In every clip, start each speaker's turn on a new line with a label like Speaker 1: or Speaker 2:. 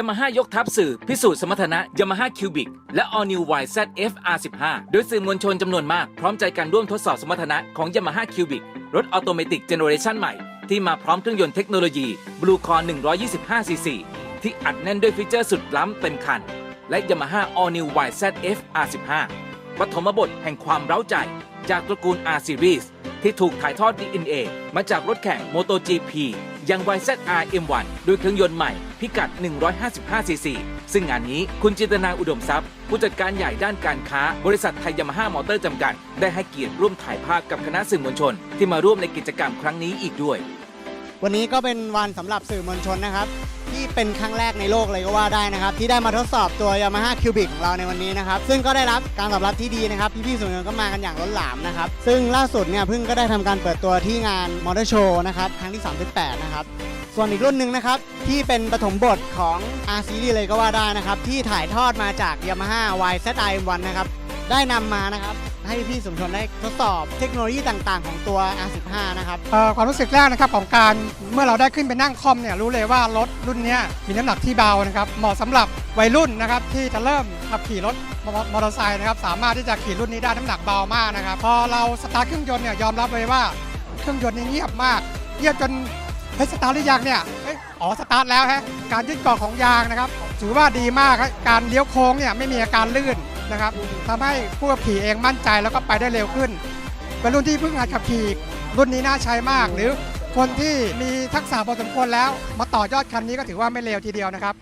Speaker 1: ยามาฮ่ายกทัพสื่อ พิสูจน์สมรรถนะยามาฮ่าคิวบิกและ All New YZF R15 โดยสื่อมวลชนจำนวนมาก พร้อมใจกันร่วมทดสอบสมรรถนะของยามาฮ่าคิวบิกรถออโตเมติกเจเนอเรชันใหม่ ที่มาพร้อมเครื่องยนต์เทคโนโลยี Blue Core 125 cc ที่อัดแน่นด้วยฟีเจอร์สุดล้ำเต็มคัน และ Yamaha All New YZF R15 ปฐมบทแห่งความเร้าใจ จากตระกูล R Series ที่ถูกถ่ายทอด DNA มาจากรถแข่ง MotoGP ยัง YZR M1 ด้วยเครื่องยนต์ใหม่พิกัด 155 cc ซึ่งงานนี้คุณจินตนาอุดมทรัพย์ ผู้จัดการใหญ่ด้านการค้า บริษัทไทยยามาฮ่ามอเตอร์จำกัด ได้ให้เกียรติร่วมถ่ายภาพกับคณะสื่อมวลชน ที่มาร่วมในกิจกรรมครั้งนี้อีกด้วย
Speaker 2: วันนี้ก็เป็นวันสำหรับสื่อมวลชนนะครับ ที่เป็นครั้งแรกในโลกเลยก็ว่าได้นะครับ ที่ได้มาทดสอบตัว Yamaha Cubic ของเราในวันนี้นะครับ ซึ่งก็ได้รับการตอบรับที่ดีนะครับ พี่ๆสื่อมวลชนก็มากันอย่างล้นหลามนะครับ ซึ่งล่าสุดเนี่ยเพิ่งก็ได้ทำการเปิดตัวที่งาน Motor Show นะครับครั้งที่ 38 นะครับส่วนอีกรุ่นหนึ่งนะครับ ที่เป็นปฐมบทของ R Series เลยก็ว่าได้นะครับ ที่ถ่ายทอดมาจาก Yamaha YZI-1 นะครับ ได้นำมานะครับ ให้พี่ๆสื่อมวลชนได้ทดสอบเทคโนโลยีต่างๆ ของตัว R15 นะครับ
Speaker 3: เอ่อความรู้สึกแรกนะครับของการเมื่อเราได้ขึ้นไปนั่งคอมเนี่ยรู้เลยว่ารถรุ่นเนี้ยมีน้ำหนักที่เบานะครับเหมาะสำหรับวัยรุ่นนะครับที่จะเริ่มขับขี่รถมอมอเตอร์ไซค์นะครับสามารถที่จะขี่รุ่นนี้ได้น้ำหนักเบามากนะครับพอเราสตาร์ทเครื่องยนต์เนี่ยยอมรับเลยว่าเครื่องยนต์นี่เงียบมากเงียบจนเฮ้ยสตาร์ทหรือยังเนี่ยเอ้ยอ๋อสตาร์ทแล้วฮะการยึดเกาะของยางนะครับถือว่าดีมากการเลี้ยวโค้งเนี่ยไม่มีอาการลื่น นะครับทำให้ผู้ขับขี่เองมั่นใจแล้วก็ไปได้เร็วขึ้น เป็นรุ่นที่เพิ่งหัดขับขี่รุ่นนี้น่าใช้มาก หรือคนที่มีทักษะพอสมควรแล้ว มาต่อยอดคันนี้ก็ถือว่าไม่เลวทีเดียวนะครับ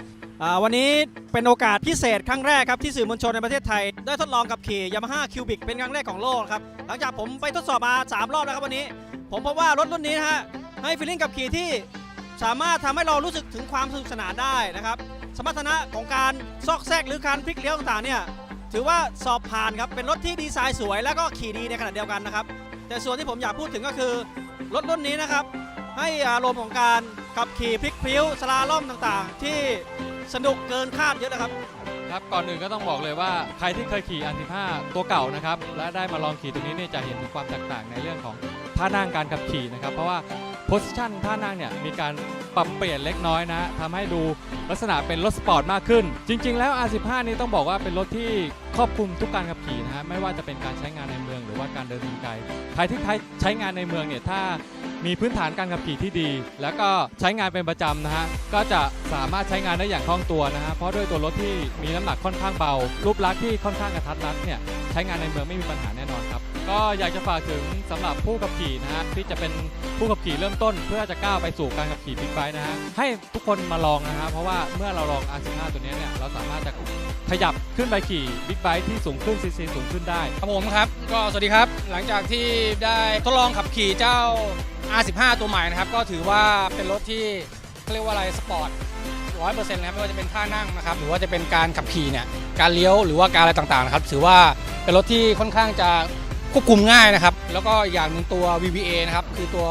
Speaker 4: วันนี้เป็นโอกาสพิเศษครั้งแรกครับที่สื่อมวลชนในประเทศไทย ได้ทดลองขับขี่ Yamaha Cubic เป็นครั้งแรกของโลกครับหลังจากผมไปทดสอบมา 3 รอบแล้วครับวันนี้ ผมพบว่ารถรุ่นนี้นะฮะให้ฟีลลิ่งขับขี่ที่สามารถทำให้เรารู้สึกถึงความสนุกสนานได้นะครับ สมรรถนะของการซอกแซกหรือการพลิกเลี้ยวต่างๆเนี่ย ถือว่าสอบผ่านครับเป็นรถที่ดีไซน์สวย แล้วก็ขี่ดีในขณะเดียวกันนะครับ แต่ส่วนที่ผมอยากพูดถึงก็คือ รถรุ่นนี้นะครับ ให้อารมณ์ของการขับขี่พลิกพิ้วสลาล่อมต่างๆ ที่สนุกเกินคาดเยอะนะครับ
Speaker 5: ครับก่อนอื่นก็ต้องบอกเลยว่าใครที่เคยขี่ R15 ตัวเก่านะครับ และได้มาลองขี่ตัวนี้เนี่ยจะเห็นถึงความแตกต่างในเรื่องของท่านั่งการขับขี่นะครับ เพราะว่าโพสิชันท่านั่งเนี่ยมีการ ปรับเปลี่ยนเล็กน้อยนะทำให้ดูลักษณะเป็นรถสปอร์ตมากขึ้น จริง ๆ แล้ว R15 นี่ต้องบอกว่าเป็นรถที่ครอบคลุมทุกการขับขี่นะฮะไม่ว่าจะเป็นการใช้งานในเมืองหรือว่าการเดินทางไกลใครที่ใช้งานในเมืองเนี่ยถ้ามีพื้นฐานการขับขี่ที่ดี แล้วก็ใช้งานเป็นประจำนะฮะก็จะสามารถใช้งานได้อย่างคล่องตัวนะฮะเพราะด้วยตัวรถที่มีน้ำหนักค่อนข้างเบา รูปลักษณ์ที่ค่อนข้างกระทัดรัดเนี่ยใช้งานในเมืองไม่มีปัญหาแน่นอนครับ ก็อยากจะฝากถึงสำหรับผู้ขับขี่นะฮะที่จะเป็นผู้ขับขี่เริ่มต้น เพื่อจะก้าวไปสู่การขับขี่บิ๊กไบค์นะฮะให้ทุกคนมาลองนะฮะเพราะว่าเมื่อเราลอง R15 ตัวนี้เนี่ยเราสามารถจะขยับขึ้นไปขี่บิ๊กไบค์ที่สูงขึ้นซีซีสูงขึ้นได้
Speaker 6: ครับผมครับ ก็สวัสดีครับหลังจากที่ได้ทดลองขับขี่เจ้า R15 ตัวใหม่นะครับก็ถือว่าเป็นรถที่เขาเรียกว่าอะไรสปอร์ตร้อยเปอร์เซ็นต์นะครับไม่ว่าจะเป็นท่านั่งนะครับหรือว่าจะเป็นการขับขี่เนี่ยการเลี้ยวหรือว่าการอะไรต่างๆนะครับถือว่าเป็นรถที่ค่อนข้างจะ ควบคุมง่ายนะครับ แล้วก็อย่างหนึ่งตัว VVA นะครับคือตัว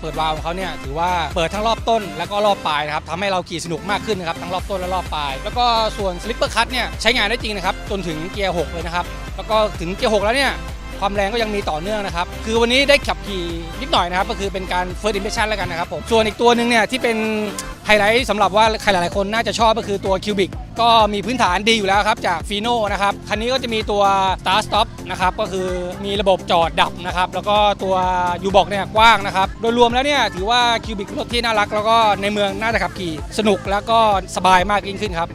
Speaker 6: เปิดวาล์วของเขาเนี่ยถือว่าเปิดทั้งรอบต้น แล้วก็รอบปลายนะครับทำให้เราขี่สนุกมากขึ้นนะครับทั้งรอบต้นและรอบปลาย แล้วก็ส่วนสลิปเปอร์คัตเนี่ยใช้งานได้จริงนะครับจนถึงเกียร์6เลยนะครับแล้วก็ถึงเกียร์6แล้วเนี่ยความแรงก็ยังมีต่อเนื่องนะครับ คือวันนี้ได้ขับขี่นิดหน่อยนะครับ ก็คือเป็นการ first impression แล้วกันนะครับผม ส่วนอีกตัวหนึ่งเนี่ยที่เป็น ไฮไลท์สำหรับว่าใครหลายๆคนน่าจะชอบก็คือตัวคิวบิกก็มีพื้นฐานดีอยู่แล้วครับจากฟีโน่นะครับคันนี้ก็จะมีตัว Star Stop นะครับก็คือมีระบบจอดดับนะครับแล้วก็ตัวยูบอกเนี่ยกว้างนะครับโดยรวมแล้วเนี่ยถือว่าคิวบิกรถที่น่ารัก แล้วก็ในเมืองน่าจะขับขี่สนุกแล้วก็สบายมากยิ่งขึ้นครับ